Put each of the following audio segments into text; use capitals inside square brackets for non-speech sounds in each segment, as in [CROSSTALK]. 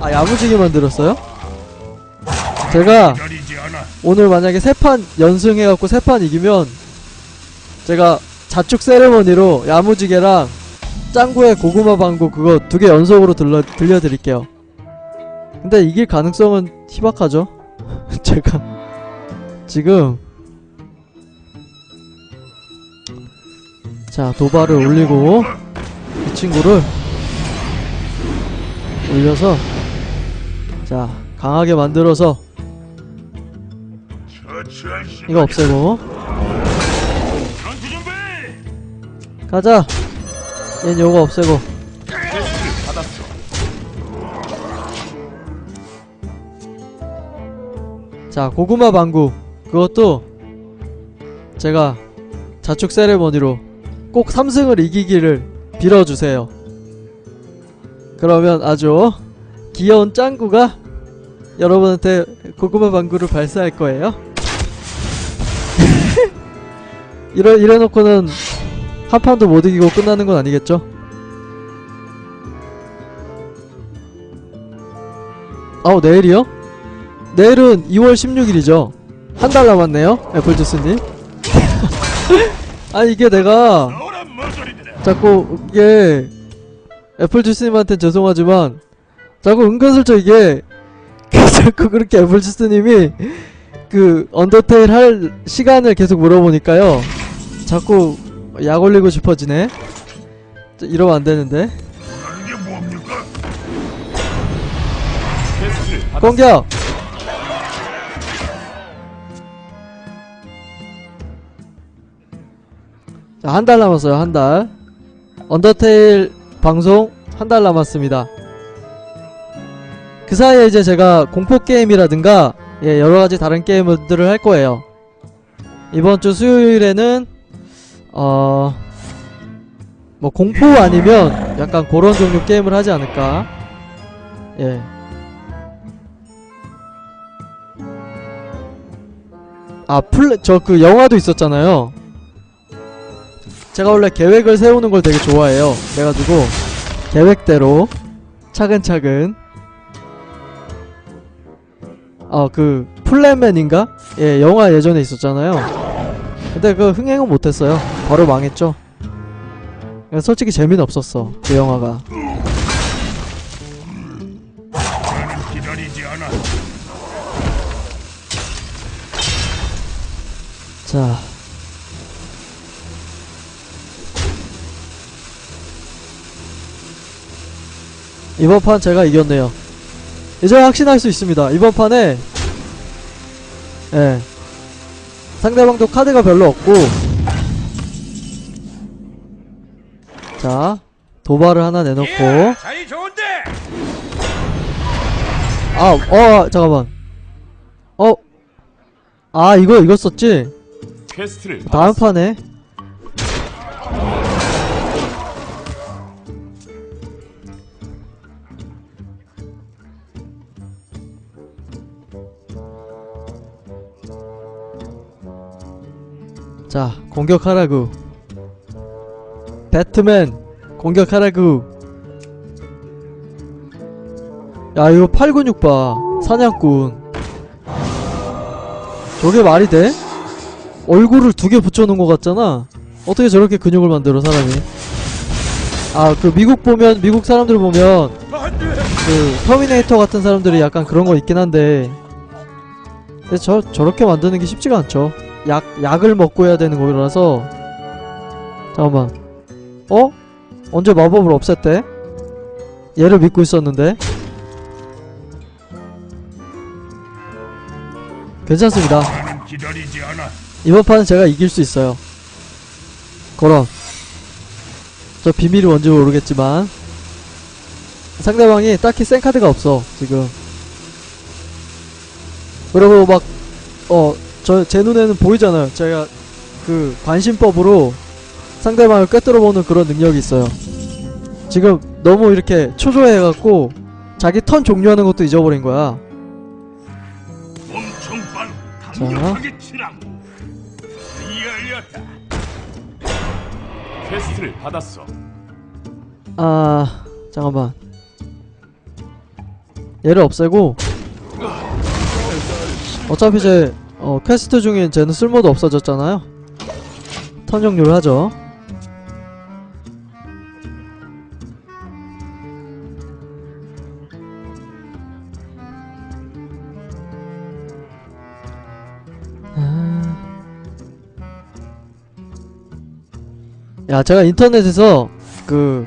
아 야무지게 만들었어요? 제가. 오늘 만약에 세 판 연승해갖고 세 판 이기면 제가 자축 세레머니로 야무지게랑 짱구의 고구마 방구 그거 두 개 연속으로 들려, 들려드릴게요 근데 이길 가능성은 희박하죠 [LAUGHS] 제가 지금 자 도발을 올리고 이 친구를 올려서 자 강하게 만들어서. 이거 없애고. 가자 얜 요거 없애고. 자 고구마 방구 그것도 제가 자축 세레머니로 꼭 3승을 이기기를 빌어주세요 그러면 아주 귀여운 짱구가 여러분한테 고구마 방구를 발사할 거예요 [LAUGHS] 이래, 이래놓고는 한 판도 못 이기고 끝나는 건 아니겠죠? 아우 내일이요? 내일은 2월 16일이죠. 한 달 남았네요. 애플주스님. [LAUGHS] 아니 이게 내가. 자꾸 이게 애플 주스님한테 죄송하지만 자꾸 은근슬쩍 이게 [LAUGHS] 자꾸 그렇게 애플 주스님이 그 언더테일 할 시간을 계속 물어보니까요. 자꾸 약 올리고 싶어지네. 저, 이러면 안 되는데. 공격! 자, 한 달 남았어요, 한 달. 언더테일 방송 한 달 남았습니다. 그 사이에 이제 제가 공포 게임이라든가, 예, 여러 가지 다른 게임들을 할 거예요. 이번 주 수요일에는, 어, 뭐, 공포 아니면 약간 그런 종류 게임을 하지 않을까. 예. 아 플레 저 그 영화도 있었잖아요. 제가 원래 계획을 세우는 걸 되게 좋아해요. 그래가지고 계획대로 차근차근 아그 플랜맨인가? 예 영화 예전에 있었잖아요. 근데 그 흥행은 못했어요. 바로 망했죠. 솔직히 재미는 없었어 그 영화가. 자. 이번 판 제가 이겼네요. 이제 확신할 수 있습니다. 이번 판에 예. 상대방도 카드가 별로 없고 자 도발을 하나 내놓고 예. 아, 어, 잠깐만. 어, 아, 이거, 이거 썼지? 다음. 판에. 자, 공격하라구. 배트맨, 공격하라구. 야, 이거 8근육 봐. 사냥꾼. 저게 말이 돼? 얼굴을 두 개 붙여놓은 것 같잖아. 어떻게 저렇게 근육을 만들어 사람이? 아 그 미국 보면 미국 사람들 보면. 그 터미네이터 같은 사람들이 약간 그런 거 있긴 한데 저 저렇게 만드는 게 쉽지가 않죠. 약 약을 먹고 해야 되는 거라서 잠깐만. 어? 언제 마법을 없앴대? 얘를 믿고 있었는데. 괜찮습니다. 이번 판은 제가 이길 수 있어요. 그럼 저 비밀이 뭔지 모르겠지만 상대방이 딱히 센 카드가 없어 지금. 그리고 막 어 저 제 눈에는 보이잖아요. 제가 그 관심법으로 상대방을 꿰뚫어 보는 그런 능력이 있어요. 지금 너무 이렇게 초조해갖고 자기 턴 종료하는 것도 잊어버린 거야. 엄청 빤 강력하게 치라고. 열렸다. 퀘스트를 받았어. 아 잠깐만 얘를 없애고 어차피 제 어, 퀘스트 중인 쟤는 쓸모도 없어졌잖아요 턴 종료를 하죠 아. 야 제가 인터넷에서 그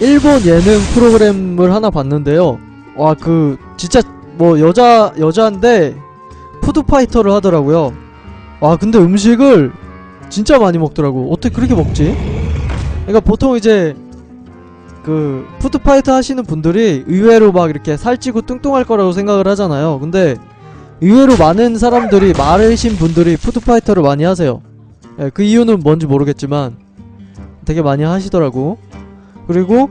일본 예능 프로그램을 하나 봤는데요. 와 그 진짜 뭐 여자 여자인데 푸드 파이터를 하더라고요. 와 근데 음식을 진짜 많이 먹더라고. 어떻게 그렇게 먹지? 그러니까 보통 이제 그 푸드 파이터 하시는 분들이 의외로 막 이렇게 살찌고 뚱뚱할 거라고 생각을 하잖아요. 근데 의외로 많은 사람들이 마르신 분들이 푸드 파이터를 많이 하세요. 예, 그 이유는 뭔지 모르겠지만 되게 많이 하시더라고. 그리고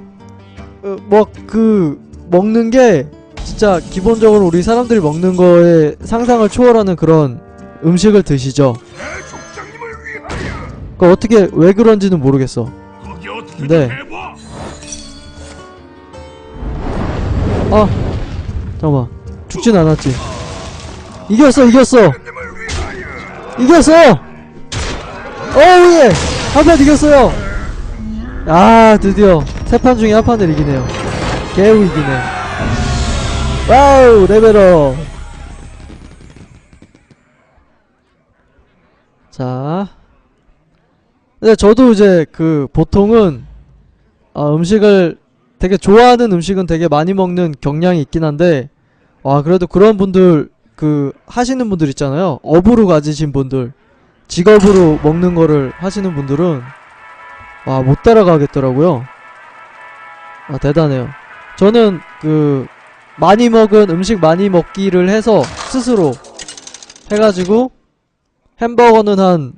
어, 뭐그 먹는 게 진짜 기본적으로 우리 사람들이 먹는 거에 상상을 초월하는 그런 음식을 드시죠. 그 어떻게 왜 그런지는 모르겠어. 어떻게 네. 아 잠깐만 죽진 않았지. 이겼어 이겼어 이겼어. 어우예 한 판 이겼어요. 아 드디어 세 판 중에 한 판을 이기네요. 개우 이기네. 와우 레벨업. 자. 근데 저도 이제 그 보통은 아, 음식을 되게 좋아하는 음식은 되게 많이 먹는 경향이 있긴 한데 와 그래도 그런 분들 그 하시는 분들 있잖아요 업으로 가지신 분들 직업으로 먹는 거를 하시는 분들은 와 못 따라가겠더라고요 아 대단해요 저는 그 많이 먹은 음식 많이 먹기를 해서 스스로 해가지고 햄버거는 한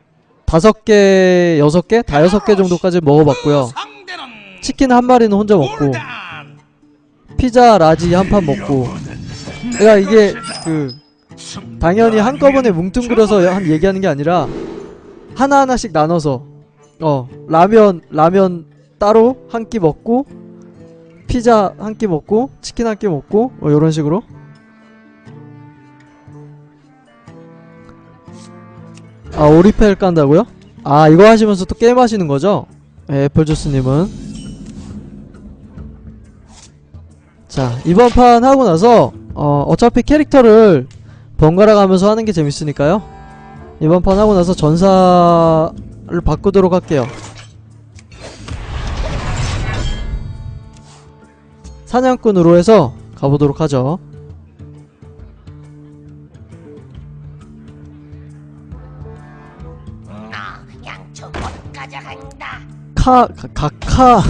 다섯 개 여섯 개? 다 여섯 개 정도까지 먹어봤고요. 치킨 한 마리는 혼자 먹고 피자 라지 한 판 먹고. 그러니까 이게 그 당연히 한꺼번에 뭉뚱그려서 한 얘기하는 게 아니라 하나 하나씩 나눠서 어 라면 라면 따로 한 끼 먹고 피자 한 끼 먹고 치킨 한 끼 먹고 뭐 이런 식으로 아 오리펠 깐다고요? 아 이거 하시면서 또 게임 하시는 거죠? 네, 애플주스님은 자 이번 판 하고 나서 어 어차피 캐릭터를 번갈아 가면서 하는 게 재밌으니까요 이번 판 하고 나서 전사를 바꾸도록 할게요 사냥꾼으로 해서 가보도록 하죠. 카, 가, 가 카,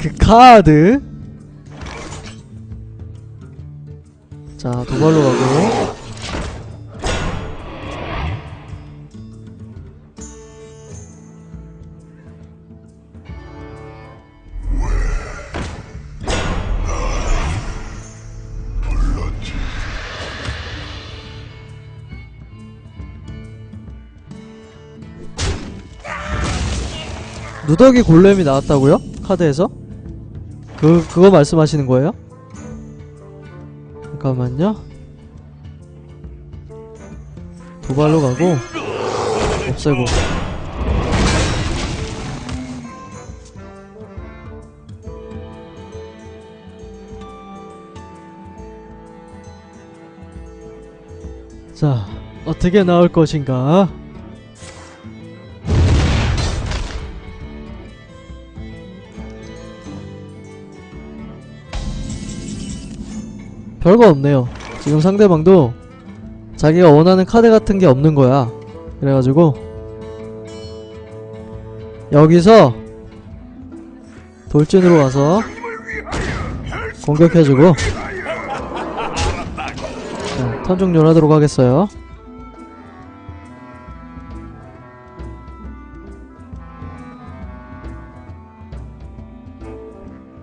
그 카드. 자, 도발로 가고. 누더기 골렘이 나왔다고요? 카드에서? 그, 그거 말씀하시는 거예요? 잠깐만요. 도발로 가고, 없애고. 자, 어떻게 나올 것인가? 별거 없네요. 지금 상대방도 자기가 원하는 카드 같은 게 없는 거야. 그래가지고 여기서 돌진으로 와서 공격해주고 자, 턴 종료를 하도록 하겠어요.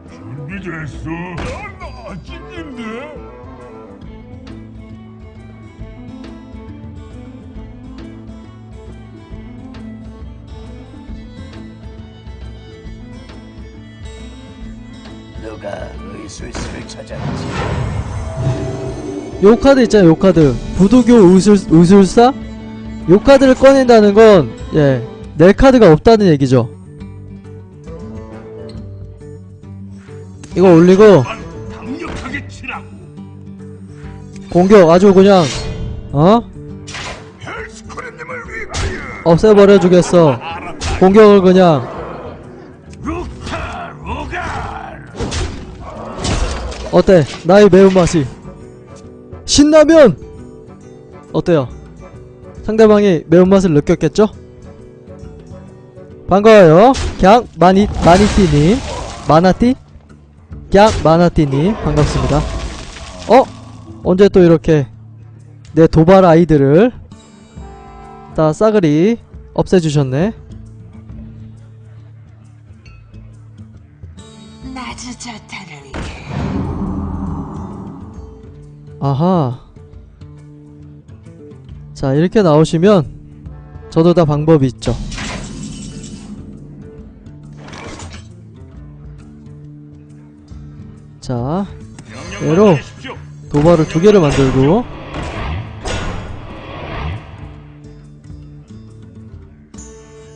준비됐어 나 아직인데 누가 의술수를 찾았지? 요 카드 있잖아요 요 카드 부두교 우술, 우술사? 요 카드를 꺼낸다는 건 예, 내 카드가 없다는 얘기죠 이거 올리고 공격 아주 그냥 어? 없애버려 주겠어 공격을 그냥. 어때? 나의 매운맛이 신라면! 어때요? 상대방이 매운맛을 느꼈겠죠? 반가워요 갱 마니, 마니띠님 마나띠? 갱 마나띠님 반갑습니다 어? 언제 또 이렇게 내 도발 아이들을 다 싸그리 없애주셨네 아하. 자, 이렇게 나오시면 저도 다 방법이 있죠. 자, 얘로. 도발을 두 개를 만들고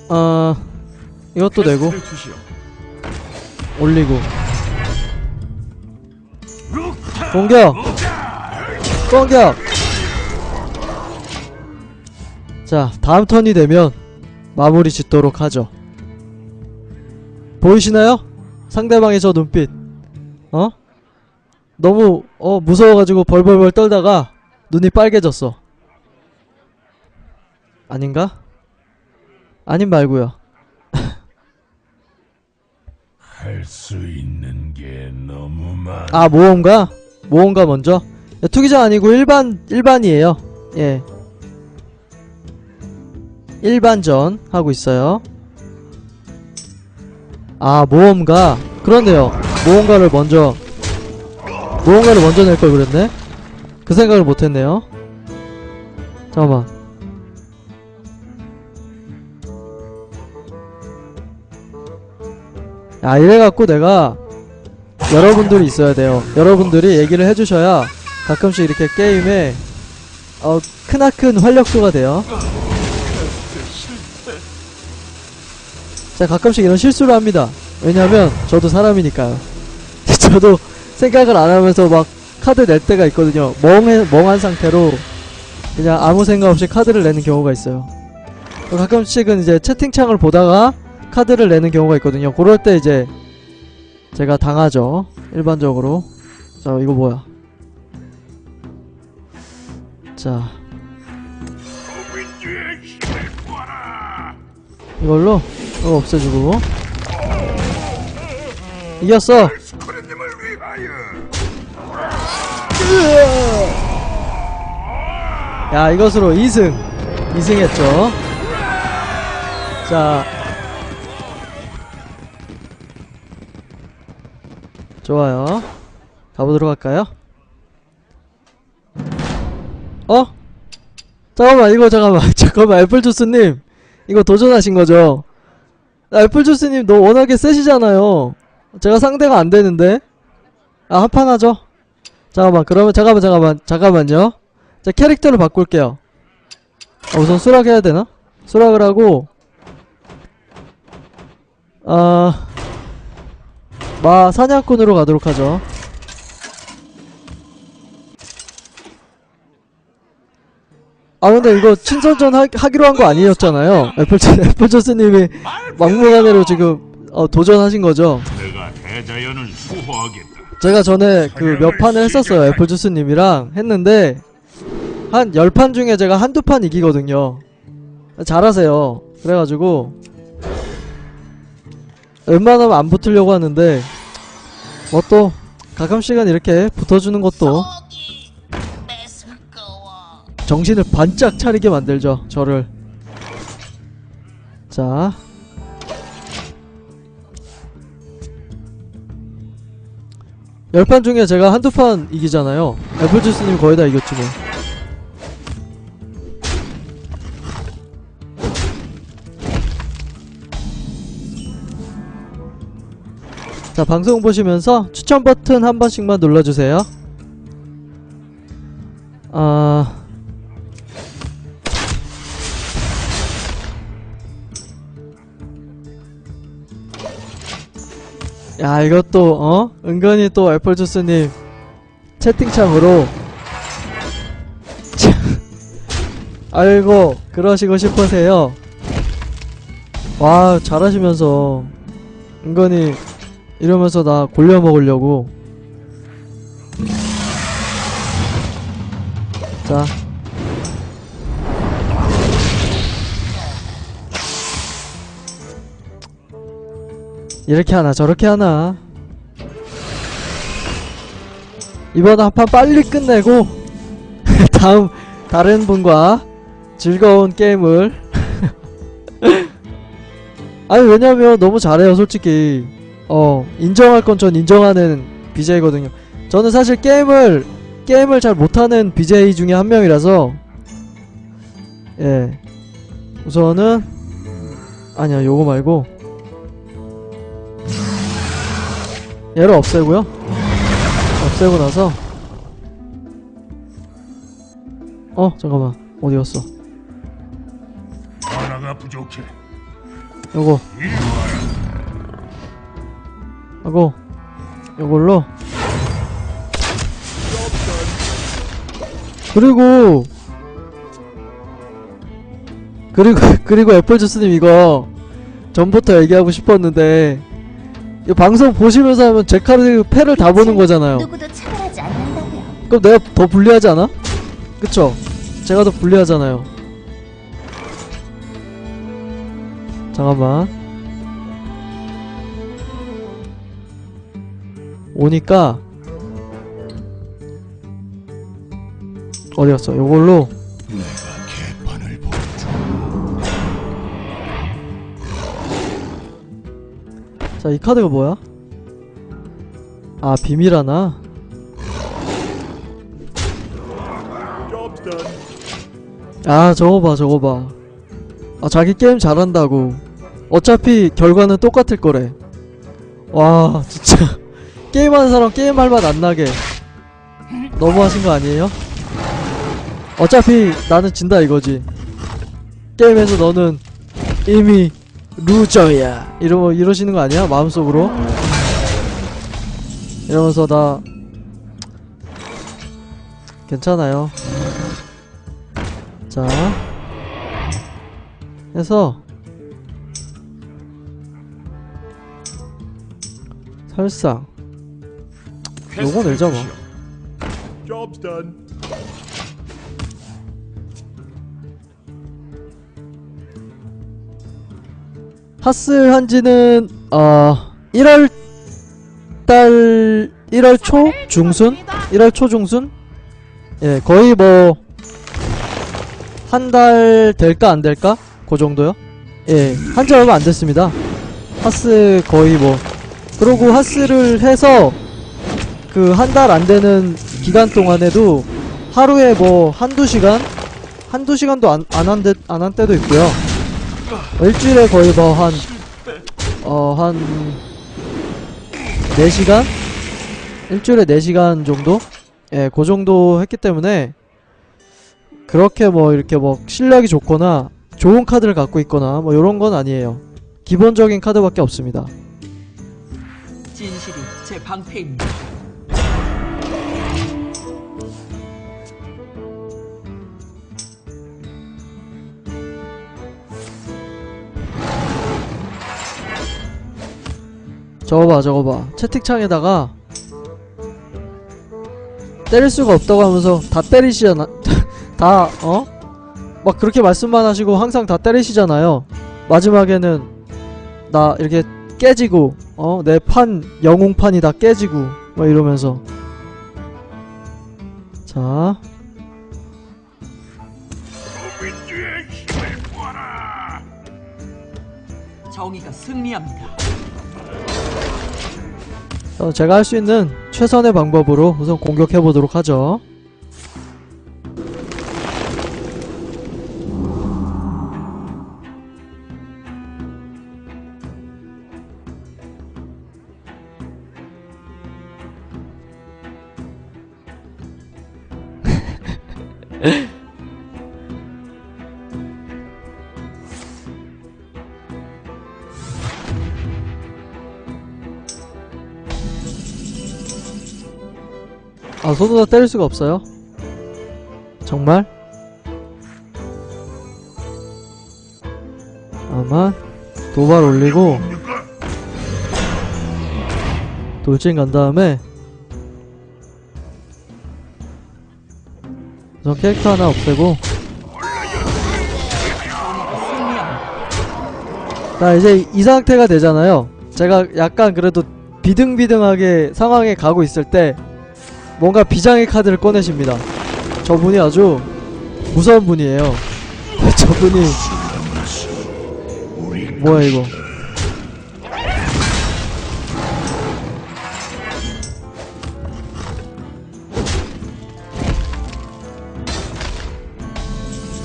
아, 이것도 내고. 올리고 공격! 공격! 자, 다음 턴이 되면 마무리 짓도록 하죠. 보이시나요? 상대방의 저 눈빛. 어? 너무 어 무서워가지고 벌벌벌 떨다가 눈이 빨개졌어. 아닌가? 아님 말고요. [LAUGHS] 할 수 있는 게 너무 많. 아 모험가? 모험가 먼저? 야, 투기장 아니고 일반 일반이에요. 예. 일반전 하고 있어요. 아 모험가 그렇네요. 모험가를 먼저 모험가를 먼저 낼 걸 그랬네. 그 생각을 못했네요. 잠깐만. 야 이래갖고 내가 여러분들이 있어야 돼요. 여러분들이 얘기를 해주셔야 가끔씩 이렇게 게임에 어, 크나큰 활력소가 돼요. 제가 가끔씩 이런 실수를 합니다. 왜냐면 저도 사람이니까요. [LAUGHS] 저도 생각을 안 하면서 막 카드 낼 때가 있거든요. 멍해, 멍한 상태로 그냥 아무 생각 없이 카드를 내는 경우가 있어요. 가끔씩은 이제 채팅창을 보다가 카드를 내는 경우가 있거든요. 그럴 때 이제 제가 당하죠. 일반적으로. 자, 이거 뭐야? 자. 이걸로 이거 없애주고. 이겼어! 야, 이것으로 2승. 2승 했죠. 자. 좋아요. 가보도록 할까요? 어? 잠깐만, 이거 잠깐만. [LAUGHS] 잠깐만, 애플주스님. 이거 도전하신 거죠? 아, 애플주스님, 너 워낙에 세시잖아요. 제가 상대가 안 되는데? 아, 한판 하죠? 잠깐만, 그러면, 잠깐만, 잠깐만, 잠깐만요. 자, 캐릭터를 바꿀게요. 아, 우선 수락 해야 되나? 수락을 하고, 아, 마 사냥꾼으로 가도록 하죠. 아 근데 이거 친선전 하, 하기로 한 거 아니었잖아요. 애플 [LAUGHS] 애플조스님이 막무가내로 지금 어, 도전하신 거죠. 내가 대자연을 수호하겠다. 제가 전에 그 몇 판을 했었어요. 애플주스님이랑 했는데 한 10판 중에 제가 한두 판 이기거든요. 잘하세요. 그래가지고 웬만하면 안 붙으려고 하는데 뭐 또 가끔씩은 이렇게 붙어주는 것도 정신을 반짝 차리게 만들죠. 저를. 자. 열판 중에 제가 한두 판 이기잖아요. 애플주스님 거의 다 이겼지 뭐. 자, 방송 보시면서 추천 버튼 한 번씩만 눌러주세요. 아 이것도, 어? 은근히 또 애플주스님 채팅창으로. 참, 아이고, 그러시고 싶으세요. 와, 잘하시면서. 은근히 이러면서 나 골려 먹으려고. 자. 이렇게 하나 저렇게 하나. 이번 한판 빨리 끝내고 [LAUGHS] 다음 다른 분과 즐거운 게임을. [LAUGHS] 아니 왜냐면 너무 잘해요 솔직히. 어 인정할 건 전 인정하는 BJ거든요. 저는 사실 게임을 게임을 잘 못하는 BJ 중에 한 명이라서. 예. 우선은 아니야 요거 말고 얘를 없애고요. 없애고 나서. 어 잠깐만. 어디 갔어? 하나가 부족해. 요거. 하고 요걸로. 그리고. 그리고 [LAUGHS] 그리고 애플 주스님 이거 전부터 얘기하고 싶었는데 이 방송 보시면서 하면 제 카드 패를 다 보는 거잖아요. 누구도 차별하지 않는다고요. 그럼 내가 더 불리하지 않아? 그쵸? 제가 더 불리하잖아요. 잠깐만. 오니까 어디 갔어? 요걸로 내 자, 이 카드가 뭐야? 아, 비밀 하나? 아, 저거 봐, 저거 봐. 아, 자기 게임 잘한다고. 어차피 결과는 똑같을 거래. 와, 진짜. [LAUGHS] 게임하는 사람 게임할 맛 안 나게. 너무 하신 거 아니에요? 어차피 나는 진다 이거지. 게임에서 너는 이미 루저야. 이러, 이러시는 거 아니야? 마음속으로? 이러면서 나 괜찮아요. 자 해서 설상 요거 내자 뭐 하스 한지는 어 1월 달 1월 초 중순? 1월 초 중순? 예 거의 뭐 한 달 될까 안 될까? 그 정도요? 예 한 지 얼마 안 됐습니다. 하스 거의 뭐. 그러고 하스를 해서 그 한 달 안 되는 기간 동안에도 하루에 뭐 한두 시간? 한두 시간도 안 안 한 안 한 때도 있고요 일주일에 거의 뭐 한, 어, 한, 4시간? 일주일에 4시간 정도? 예, 그 정도 했기 때문에, 그렇게 뭐, 이렇게 뭐, 실력이 좋거나, 좋은 카드를 갖고 있거나, 뭐, 요런 건 아니에요. 기본적인 카드밖에 없습니다. 진실이 제 방패입니다. 저거 봐, 저거 봐. 채팅창에다가, 때릴 수가 없다고 하면서 다 때리시잖아. [LAUGHS] 다, 어? 막 그렇게 말씀만 하시고 항상 다 때리시잖아요. 마지막에는, 나 이렇게 깨지고, 어? 내 판, 영웅판이 다 깨지고, 막 이러면서. 자. 정의가 승리합니다. 어, 제가 할 수 있는 최선의 방법으로 우선 공격해 보도록 하죠. 아 손으로 때릴 수가 없어요? 정말? 아마 도발 올리고 돌진 간 다음에 우선 캐릭터 하나 없애고. 자 이제 이- 이 상태가 되잖아요 제가 약간 그래도 비등비등하게 상황에 가고 있을 때 뭔가 비장의 카드를 꺼내십니다. 저분이 아주 무서운 분이에요. [LAUGHS] 저분이 뭐야 이거?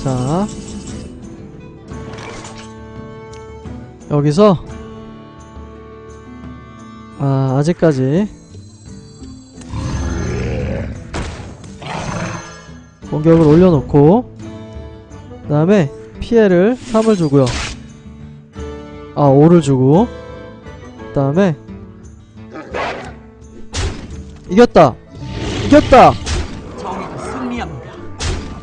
자. 여기서 아 아직까지 공격을 올려놓고 그 다음에 피해를 3을 주고요. 아 5를 주고 그 다음에 이겼다! 이겼다.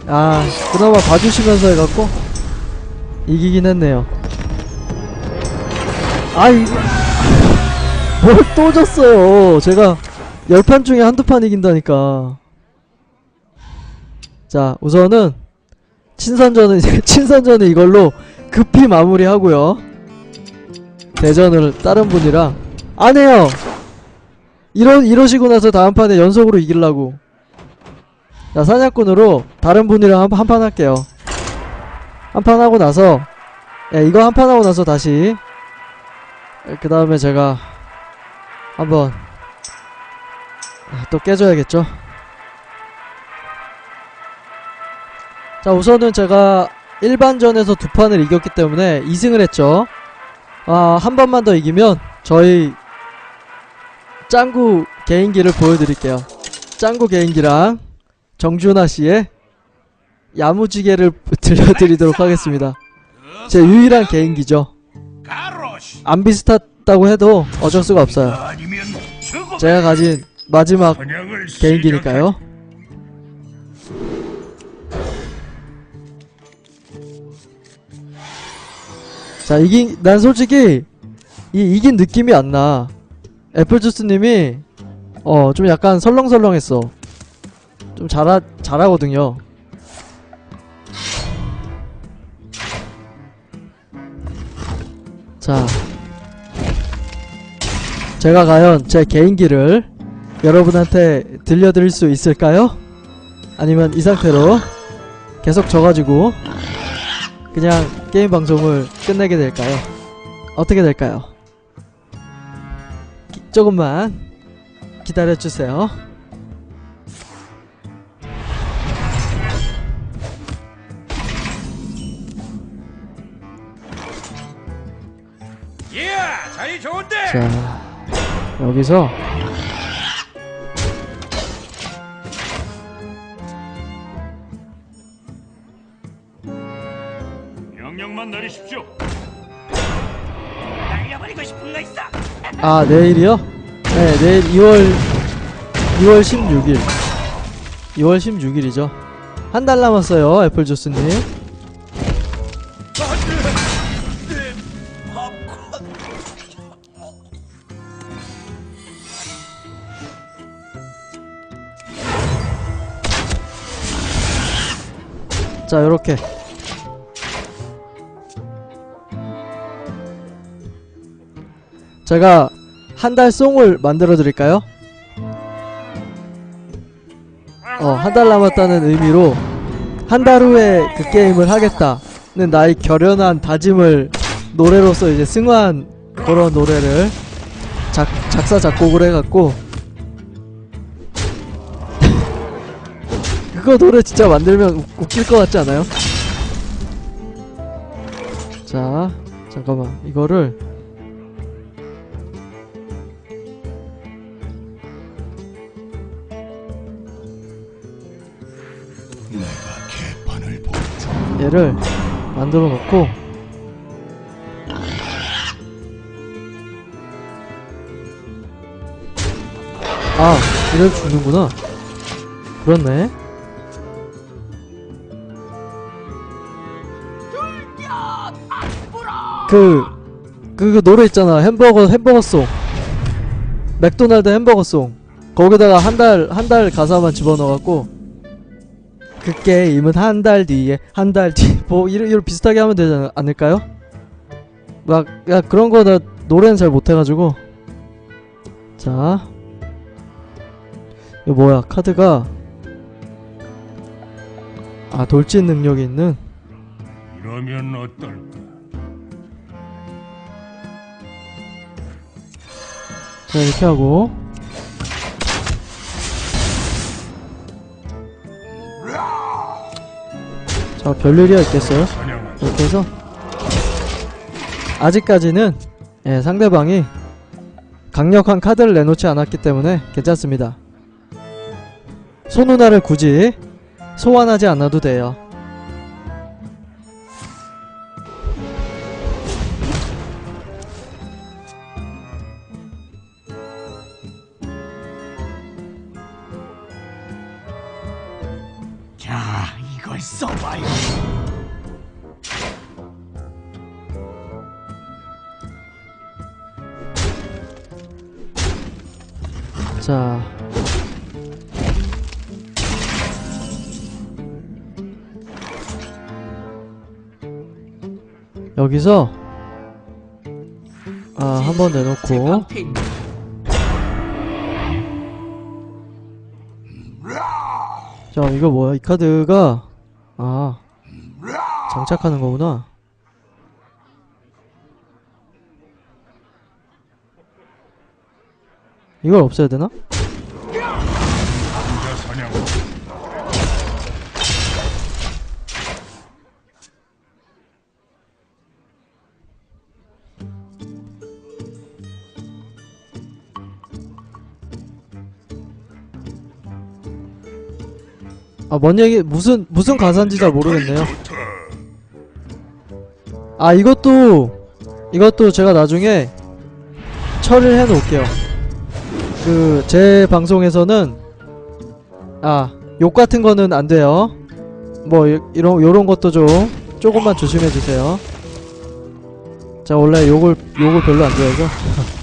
아 그나마 봐주시면서 해갖고 이기긴 했네요. 아 이거 뭘또 졌어요? 제가 10판 중에 한두 판 이긴다니까 자 우선은 친선전은 [LAUGHS] 친선전은 이걸로 급히 마무리하고요. 대전을 다른 분이랑 안 해요! 이러, 이러시고 나서 다음 판에 연속으로 이기려고. 자 사냥꾼으로 다른 분이랑 한, 한 판 할게요. 한 판 하고 나서 예, 이거 한 판 하고 나서 다시 그 다음에 제가 한번 아, 또 깨줘야겠죠 자 우선은 제가 일반전에서 두 판을 이겼기 때문에 2승을 했죠 아, 한 번만 더 이기면 저희 짱구 개인기를 보여드릴게요 짱구 개인기랑 정준하 씨의 야무지게를 [LAUGHS] 들려드리도록 하겠습니다. 제 유일한 개인기죠. 안 비슷하다고 해도 어쩔 수가 없어요. 제가 가진 마지막 개인기니까요. 자, 이긴, 난 솔직히, 이, 이긴 느낌이 안 나. 애플주스님이, 어, 좀 약간 설렁설렁했어. 좀 잘하, 잘하거든요. 자. 제가 과연 제 개인기를 여러분한테 들려드릴 수 있을까요? 아니면 이 상태로 계속 져가지고 그냥 게임 방송을 끝내게 될까요? 어떻게 될까요? 기- 조금만 기다려주세요. 예 자리 좋은데 자, 여기서 명령만 내리십시오. 날려버리고 싶은 거 있어. 아 내일이요? 네 내일 2월 2월 16일. 2월 16일이죠. 한 달 남았어요 애플주스님. 자 요렇게 제가 한 달 송을 만들어 드릴까요? 어, 한 달 남았다는 의미로 한 달 후에 그 게임을 하겠다는 나의 결연한 다짐을 노래로서 이제 승화한 그런 노래를 작, 작사 작곡을 해갖고 [LAUGHS] 그거 노래 진짜 만들면 웃- 웃길 것 같지 않아요? 자 잠깐만 이거를 얘를 만들어 놓고 아 이럴 죽는구나 그렇네 그, 그, 그 노래 있잖아. 햄버거, 햄버거송. 맥도날드 햄버거송. 거기다가 한 달, 한 달 가사만 집어넣어갖고, 그 게임은 한 달 뒤에, 한 달 뒤, [LAUGHS] 뭐, 이런, 이런 비슷하게 하면 되지 않을까요? 막, 야, 그런 거 나 노래는 잘 못해가지고. 자. 이거 뭐야, 카드가. 아, 돌진 능력이 있는? 이러면 어떨까? 자 이렇게 하고 자 별일이야 있겠어요? 이렇게 해서 아직까지는 예, 상대방이 강력한 카드를 내놓지 않았기 때문에 괜찮습니다 소누나를 굳이 소환하지 않아도 돼요 여기서 아 한번제 내놓고. 자 이거 뭐야 이 카드가 아 장착하는 거구나 이걸 없애야 되나? 아 뭔 얘기 무슨 무슨 가사인지 잘 모르겠네요. 아 이것도 이것도 제가 나중에 처리를 해 놓을게요. 그 제 방송에서는 아 욕 같은 거는 안 돼요. 뭐 이- 이런 요런 것도 좀 조금만 조심해 주세요. 자 원래 욕을 욕을 별로 안 좋아해서 [LAUGHS]